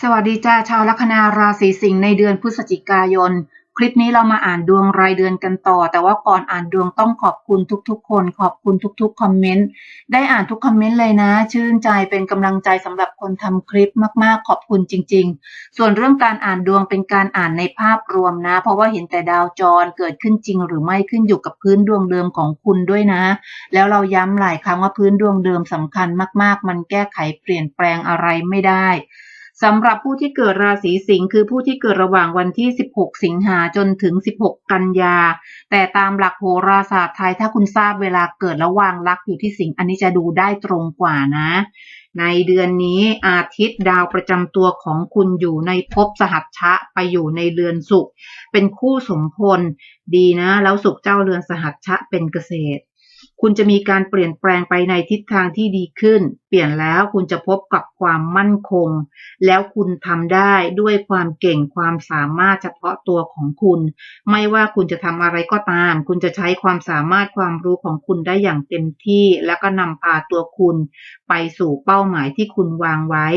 สวัสดีจ้าชาวลัคนาราศีสิงห์ในเดือนพฤศจิกายน คลิปนี้เรามาอ่านดวงรายเดือนกันต่อ แต่ว่าก่อนอ่านดวงต้องขอบคุณทุกๆ คน ขอบคุณทุกๆคอมเมนต์ได้อ่านทุกคอมเมนต์เลยนะ ชื่นใจเป็นกำลังใจสำหรับคนทำคลิปมากๆ ขอบคุณจริง ๆ ส่วนเรื่องการอ่านดวงเป็นการอ่านในภาพรวมนะ เพราะว่าเห็นแต่ดาวจรเกิดขึ้นจริง หรือไม่ขึ้นอยู่กับพื้นดวงเดิมของคุณด้วยนะ แล้วเราย้ำหลายครั้งว่าพื้นดวงเดิมสำคัญมาก ๆ มันแก้ไขเปลี่ยนแปลงอะไรไม่ได้ สำหรับผู้ที่เกิดราศีสิงห์คือผู้ที่เกิดระหว่างวันที่ 16 สิงหาจนถึง 16 กันยา แต่ตามหลักโหราศาสตร์ไทยถ้าคุณทราบเวลาเกิดระหว่างลักอยู่ที่สิงห์อันนี้จะดูได้ตรงกว่านะ ในเดือนนี้อาทิตย์ดาวประจำตัวของคุณอยู่ในภพสหัชชะไปอยู่ในเรือนสุข เป็นคู่สมพลดีนะ แล้วสุขเจ้าเรือนสหัชชะเป็นเกษตร คุณจะมีการเปลี่ยนแปลงไปในทิศทางที่ดีขึ้น เปลี่ยนแล้วคุณจะพบกับความมั่นคง แล้วคุณทำได้ด้วยความเก่งความสามารถเฉพาะตัวของคุณ ไม่ว่าคุณจะทำอะไรก็ตาม คุณจะใช้ความสามารถความรู้ของคุณได้อย่างเต็มที่ แล้วก็นำพาตัวคุณ ไปสู่เป้าหมายที่คุณวางไว้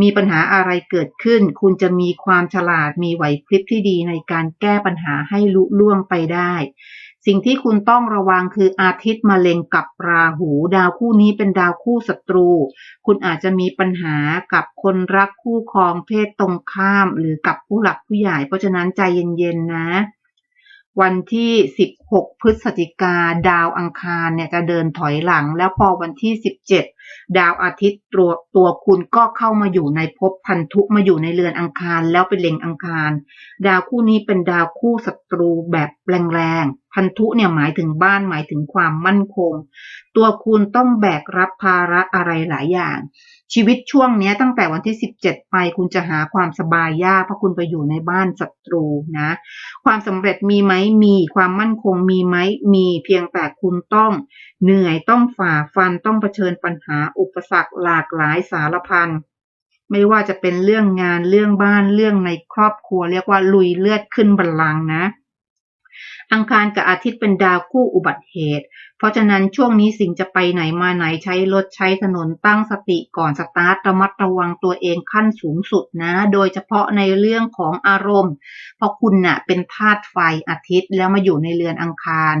มีปัญหาอะไรเกิดขึ้น คุณจะมีความฉลาดมีไหวพริบที่ดีในการแก้ปัญหาให้ลุล่วงไปได้ สิ่งที่คุณต้องระวังคืออาทิตย์มาเล็งกับราหู ดาวคู่นี้เป็นดาวคู่ศัตรู คุณอาจจะมีปัญหากับคนรักคู่ครองเพศตรงข้าม หรือกับผู้หลักผู้ใหญ่เพราะฉะนั้นใจเย็นๆนะ วันที่ 16 พฤศจิกาดาวอังคารเนี่ยจะเดินถอยหลัง แล้วพอวันที่ 17 ดาวอาทิตย์ตัวตัวคุณก็เข้ามาอยู่ในภพพันธุมาอยู่ในเรือนอังคาร แล้วเป็นเล็งอังคาร ดาวคู่นี้เป็นดาวคู่ศัตรูแบบแรงๆพันธุเนี่ยหมายถึงบ้านหมายถึงความมั่นคง ตัวคุณต้องแบกรับภาระอะไรหลายอย่าง ชีวิตช่วงนี้ตั้งแต่วันที่ 17 ไปคุณจะหาความสบายยากเพราะคุณไปอยู่ในบ้านศัตรูนะ ความสำเร็จมีไหมมีความมั่นคงมีไหมมีเพียงแต่คุณต้องเหนื่อยต้องฝ่าฟันต้องเผชิญปัญหาอุปสรรคหลากหลายสารพันไม่ว่าจะเป็นเรื่องงานเรื่องบ้านเรื่องในครอบครัว เรียกว่าลุยเลือดขึ้นบัลลังก์นะ อังคารกับอาทิตย์เป็นดาวคู่อุบัติเหตุ เพราะฉะนั้นช่วงนี้สิ่งจะไปไหนมาไหนใช้รถใช้ถนนตั้งสติก่อนสตาร์ทระมัดระวังตัวเองขั้นสูงสุดนะ โดยเฉพาะในเรื่องของอารมณ์ เพราะคุณน่ะเป็นธาตุไฟอาทิตย์แล้วมาอยู่ในเรือนอังคาร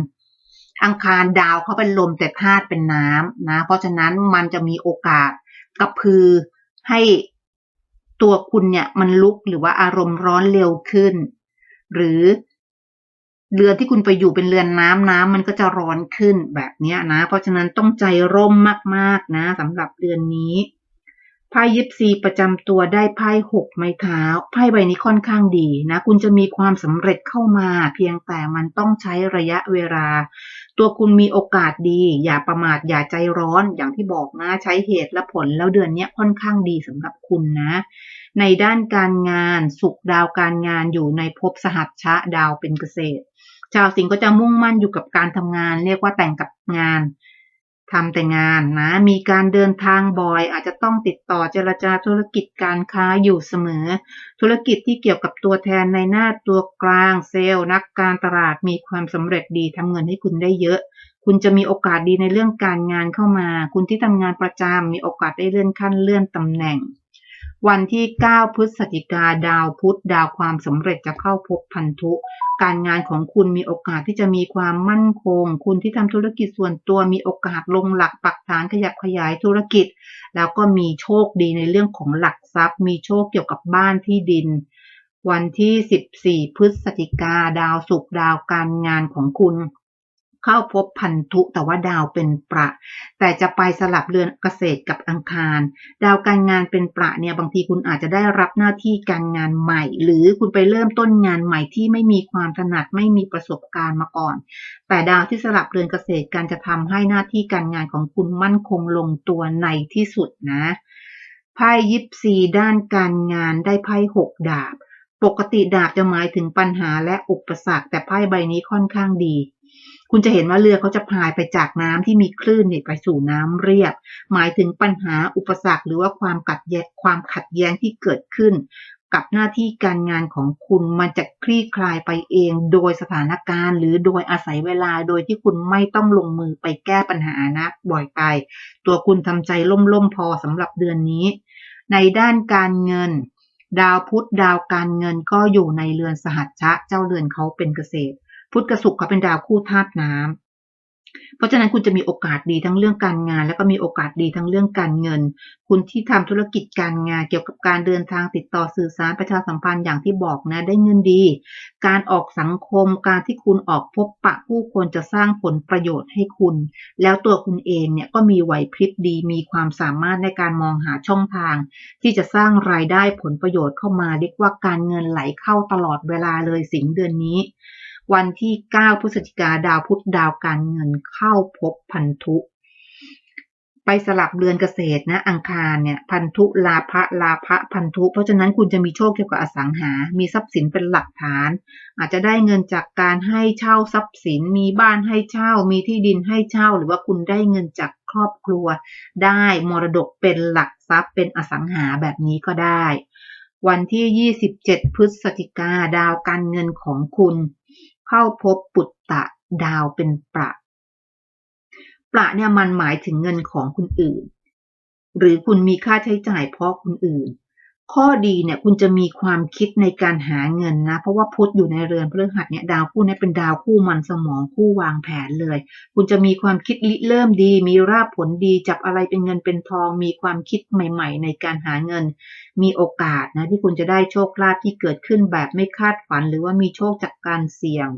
อังคารดาวเขาเป็นลมแต่ธาตุเป็นน้ำนะ เพราะฉะนั้นมันจะมีโอกาสกระพือให้ตัวคุณเนี่ยมันลุกหรือว่าอารมณ์ร้อนเร็วขึ้น หรือ เรือนที่คุณไปอยู่เป็นเรือนน้ำน้ำมันก็จะร้อนขึ้นแบบเนี้ยนะ เพราะฉะนั้นต้องใจร่มมากๆนะสำหรับเดือนนี้ ไพ่ยิปซีประจำตัวได้ไพ่หกไม้เท้าไพ่ใบนี้ค่อนข้างดีนะ คุณจะมีความสำเร็จเข้ามา เพียงแต่มันต้องใช้ระยะเวลา ตัวคุณมีโอกาสดี อย่าประมาทอย่าใจร้อนอย่างที่บอกนะใช้เหตุและผลแล้วเดือนนี้ค่อนข้างดีสำหรับคุณนะ ในด้านการงานสุขดาวการงานอยู่ในภพสหัชชะดาวเป็นเกษตร ชาวสิงห์ก็จะมุ่งมั่นอยู่กับการทำงาน เรียกว่าแต่งกับงาน ทำแต่งานนะ มีการเดินทางบ่อย อาจจะต้องติดต่อเจรจาธุรกิจการค้าอยู่เสมอ ธุรกิจที่เกี่ยวกับตัวแทนในหน้าตัวกลางเซลล์ นักการตลาดมีความสำเร็จดีทำเงินให้คุณได้เยอะ คุณจะมีโอกาสดีในเรื่องการงานเข้ามา คุณที่ทำงานประจำมีโอกาสได้เลื่อนขั้นเลื่อนตำแหน่ง วันที่ 9 พฤศจิกาดาวพุธดาวความสำเร็จจะเข้าพบพันธุ การงานของคุณมีโอกาสที่จะมีความมั่นคง คุณที่ทำธุรกิจส่วนตัวมีโอกาสลงหลักปักฐานขยับขยายธุรกิจ แล้วก็มีโชคดีในเรื่องของหลักทรัพย์ มีโชคเกี่ยวกับบ้านที่ดิน วันที่ 14 พฤศจิกาดาวศุกร์ดาวการงานของคุณ เข้าพบพันธุแต่ว่าดาวเป็นประ แต่จะไปสลับเรือนเกษตรกับอังคาร ดาวการงานเป็นประเนี่ยบางทีคุณอาจจะได้รับหน้าที่การงานใหม่ หรือคุณไปเริ่มต้นงานใหม่ที่ไม่มีความถนัดไม่มีประสบการณ์มาก่อน แต่ดาวที่สลับเรือนเกษตรการจะทำให้หน้าที่การงานของคุณมั่นคงลงตัวในที่สุดนะไพ่ยิปซีด้านการงานได้ไพ่หกดาบ ปกติดาบจะหมายถึงปัญหาและอุปสรรค แต่ไพ่ใบนี้ค่อนข้างดี คุณจะเห็นว่าเรือเขาจะพายไปจากน้ำที่มีคลื่นเนี่ยไปสู่น้ำเรียบ หมายถึงปัญหาอุปสรรค หรือว่าความขัดแย้งความขัดแย้งที่เกิดขึ้น กับหน้าที่การงานของคุณมันจะคลี่คลายไปเอง โดยสถานการณ์ หรือโดยอาศัยเวลาโดยที่คุณไม่ต้องลงมือไปแก้ปัญหานะบ่อยไป ตัวคุณทำใจล่มๆพอสำหรับเดือนนี้ ในด้านการเงินดาวพุธดาวการเงินก็อยู่ในเรือนสหัชชะ เจ้าเรือนเขาเป็นเกษตร พุธกับศุกร์เขาเป็นดาวคู่ธาตุน้ำเพราะฉะนั้นคุณจะมีโอกาสดีทั้งเรื่องการงาน แล้วก็มีโอกาสดีทั้งเรื่องการเงิน คุณที่ทำธุรกิจการงานเกี่ยวกับการเดินทางติดต่อสื่อสารประชาสัมพันธ์อย่างที่บอกนะได้เงินดี การออกสังคมการที่คุณออกพบปะผู้คนจะสร้างผลประโยชน์ให้คุณ แล้วตัวคุณเองเนี่ยก็มีไหวพริบดี มีความสามารถในการมองหาช่องทาง ที่จะสร้างรายได้ผลประโยชน์เข้ามาเรียกว่าการเงินไหลเข้าตลอดเวลาเลยสิงเดือนนี้ วันที่ 9 พฤศจิกาดาวพุธดาวการเงินเข้าพบพันธุ ไปสลับเดือนเกษตรนะ อังคารเนี่ย พันธุลาภะลาภะพันธุ เพราะฉะนั้นคุณจะมีโชคเกี่ยวกับอสังหา มีทรัพย์สินเป็นหลักฐาน อาจจะได้เงินจากการให้เช่าทรัพย์สิน มีบ้านให้เช่า มีที่ดินให้เช่า หรือว่าคุณได้เงินจากครอบครัว ได้มรดกเป็นหลักทรัพย์เป็นอสังหาแบบนี้ก็ได้ วันที่ 27 พฤศจิกาดาวการเงินของคุณ เข้าพบปุตตะดาวเป็นประ ประเนี่ยมันหมายถึงเงินของคนอื่น หรือคุณมีค่าใช้จ่ายเพราะคนอื่น ข้อดีเนี่ยคุณจะมีความคิดในการหาเงินนะ เพราะว่าพุธอยู่ในเรือนพฤหัสเนี่ยดาวคู่นี้เป็นดาวคู่มันสมองคู่วางแผนเลย คุณจะมีความคิดริเริ่มดี มีราบผลดีจับอะไรเป็นเงินเป็นทอง มีความคิดใหม่ ๆ ในการหาเงิน มีโอกาสนะที่คุณจะได้โชคลาภที่เกิดขึ้นแบบไม่คาดฝัน หรือว่ามีโชคจากการเสี่ยง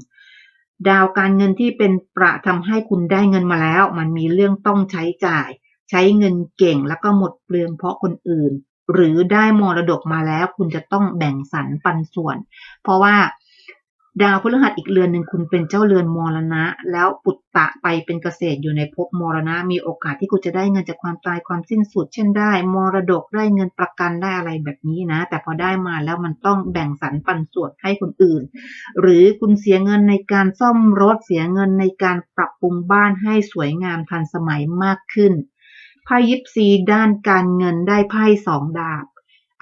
ดาวการเงินที่เป็นประทำให้คุณได้เงินมาแล้ว มันมีเรื่องต้องใช้จ่าย ใช้เงินเก่งแล้วก็หมดเปลืองเพราะคนอื่น หรือได้มรดกมาแล้ว คุณจะต้องแบ่งสรรปันส่วน เพราะว่าดาวพฤหัสอีกเรือนหนึ่งคุณเป็นเจ้าเรือนมรณะ แล้วปุตตะไปเป็นเกษตรอยู่ในภพมรณะ มีโอกาสที่คุณจะได้เงินจากความตายความสิ้นสุด เช่นได้ มรดกได้เงินประกันได้อะไรแบบนี้นะ แต่พอได้มาแล้วมันต้องแบ่งสรรปันส่วนให้คนอื่น หรือคุณเสียเงินในการซ่อมรถเสียเงินในการปรับปรุงบ้านให้สวยงามทันสมัยมากขึ้น ไพ่ยิปซีด้านการเงินได้ไพ่สองดาบ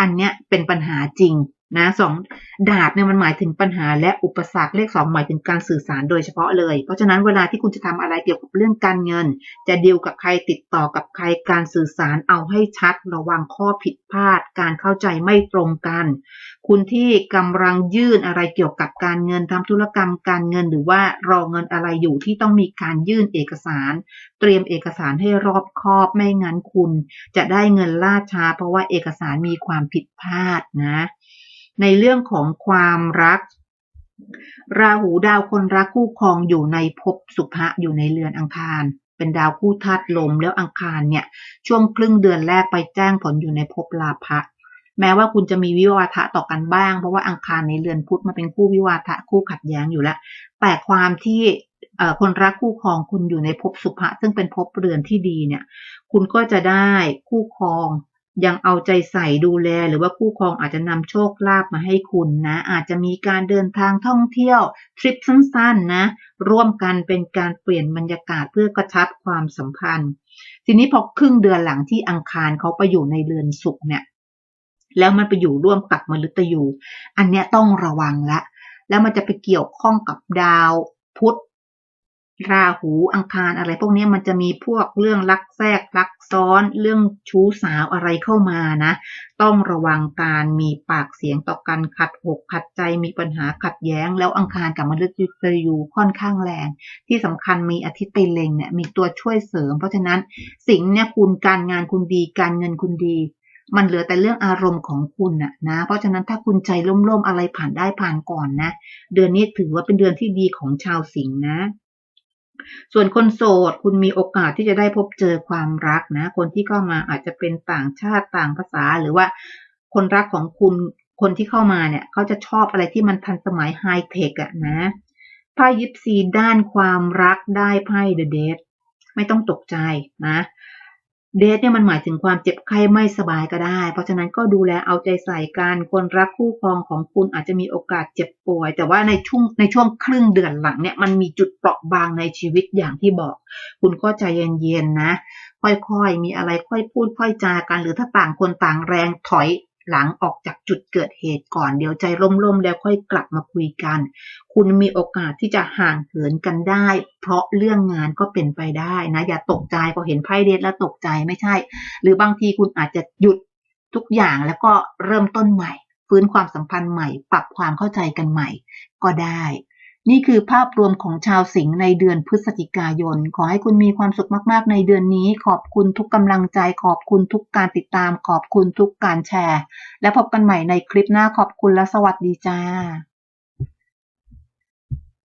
อันเนี้ยเป็นปัญหาจริง นะสองดาบเนี่ยมันหมายถึงปัญหาและอุปสรรคเลขสองหมายถึงการสื่อสารโดยเฉพาะเลย เพราะฉะนั้นเวลาที่คุณจะทำอะไรเกี่ยวกับเรื่องการเงิน จะดีลกับใครติดต่อกับใครการสื่อสารเอาให้ชัด ระวังข้อผิดพลาด การเข้าใจไม่ตรงกัน คุณที่กำลังยื่นอะไรเกี่ยวกับการเงินทำธุรกรรมการเงินหรือว่ารอเงินอะไรอยู่ที่ต้องมีการยื่นเอกสาร เตรียมเอกสารให้รอบคอบไม่งั้นคุณ จะได้เงินล่าช้า เพราะว่าเอกสารมีความผิดพลาดนะ ในเรื่องของความรัก ราหูดาวคนรักคู่ครองอยู่ในภพสุภะอยู่ในเรือนอังคาร เป็นดาวคู่ธาตุลมแล้วอังคารเนี่ย ช่วงครึ่งเดือนแรกไปแจ้งผลอยู่ในภพลาภะแม้ว่าคุณจะมีวิวาทะต่อกันบ้าง เพราะว่าอังคารในเรือนพุธมาเป็นคู่วิวาทะคู่ขัดแย้งอยู่แล้ว แต่ความที่คนรักคู่ครองคุณอยู่ในภพสุภะซึ่งเป็นภพเรือนที่ดีเนี่ย คุณก็จะได้คู่ครอง ยังเอาใจใส่ดูแลหรือว่าคู่ครองอาจจะนำโชคลาภมาให้คุณนะ อาจจะมีการเดินทางท่องเที่ยวทริปสั้นๆนะ ร่วมกันเป็นการเปลี่ยนบรรยากาศเพื่อกระชับความสัมพันธ์ ทีนี้พอครึ่งเดือนหลังที่อังคารเขาไปอยู่ในเรือนศุกร์เนี่ยแล้วมันไปอยู่ร่วมกับมฤตยู อันเนี้ยต้องระวังละ แล้วมันจะไปเกี่ยวข้องกับดาวพุธ ราหูอังคารอะไรพวกนี้มันจะมีพวกเรื่องลักแทรกลักซ้อน เรื่องชู้สาวอะไรเข้ามานะ ต้องระวังการมีปากเสียงต่อกันขัดอกขัดใจมีปัญหาขัดแย้ง แล้วอังคารกับมฤตยูค่อนข้างแรง ที่สำคัญมีอาทิตย์ไปเล็งเนี่ยมีตัวช่วยเสริม เพราะฉะนั้นสิ่งเนี่ยคุณการงานคุณดี การเงินคุณดีมันเหลือแต่เรื่องอารมณ์ของคุณน่ะนะ เพราะฉะนั้นถ้าคุณใจร่มๆอะไรผ่านได้ผ่านก่อนนะ เดือนนี้ถือว่าเป็นเดือนที่ดีของชาวสิงห์นะ ส่วนคนโสดคุณมีโอกาสที่จะได้พบเจอความรักนะ คนที่เข้ามาอาจจะเป็นต่างชาติต่างภาษา หรือว่าคนรักของคุณคนที่เข้ามาเนี่ยเขาจะชอบอะไรที่มันทันสมัยไฮเทคอะนะไพ่ยิปซีด้านความรักได้ไพ่เดอะเดทไม่ต้องตกใจนะ เดทเนี่ยมันหมายถึงความเจ็บไข้ไม่สบายก็ได้ เพราะฉะนั้นก็ดูแลเอาใจใส่กันคนรักคู่ครองของคุณอาจจะมีโอกาสเจ็บป่วย แต่ว่าในช่วงในช่วงครึ่งเดือนหลังเนี่ยมันมีจุดเปราะบางในชีวิตอย่างที่บอก คุณก็ใจเย็นๆนะ ค่อยๆ มีอะไรค่อยพูดค่อยจากันหรือถ้าต่างคนต่างแรงถอย หลังออกจากจุดเกิดเหตุก่อนเดี๋ยวใจร่มๆแล้วค่อยกลับมาคุยกัน คุณมีโอกาสที่จะห่างเหินกันได้ เพราะเรื่องงานก็เป็นไปได้นะอย่าตกใจพอเห็นไพ่เดทแล้วตกใจไม่ใช่ หรือบางทีคุณอาจจะหยุดทุกอย่างแล้วก็เริ่มต้นใหม่ ฟื้นความสัมพันธ์ใหม่ ปรับความเข้าใจกันใหม่ก็ได้ นี่คือภาพรวมของชาวสิงห์ในเดือนพฤศจิกายน ขอให้คุณมีความสุขมากๆ ในเดือนนี้ ขอบคุณทุกกำลังใจ ขอบคุณทุกการติดตาม ขอบคุณทุกการแชร์ และพบกันใหม่ในคลิปหน้าขอบคุณและสวัสดีจ้า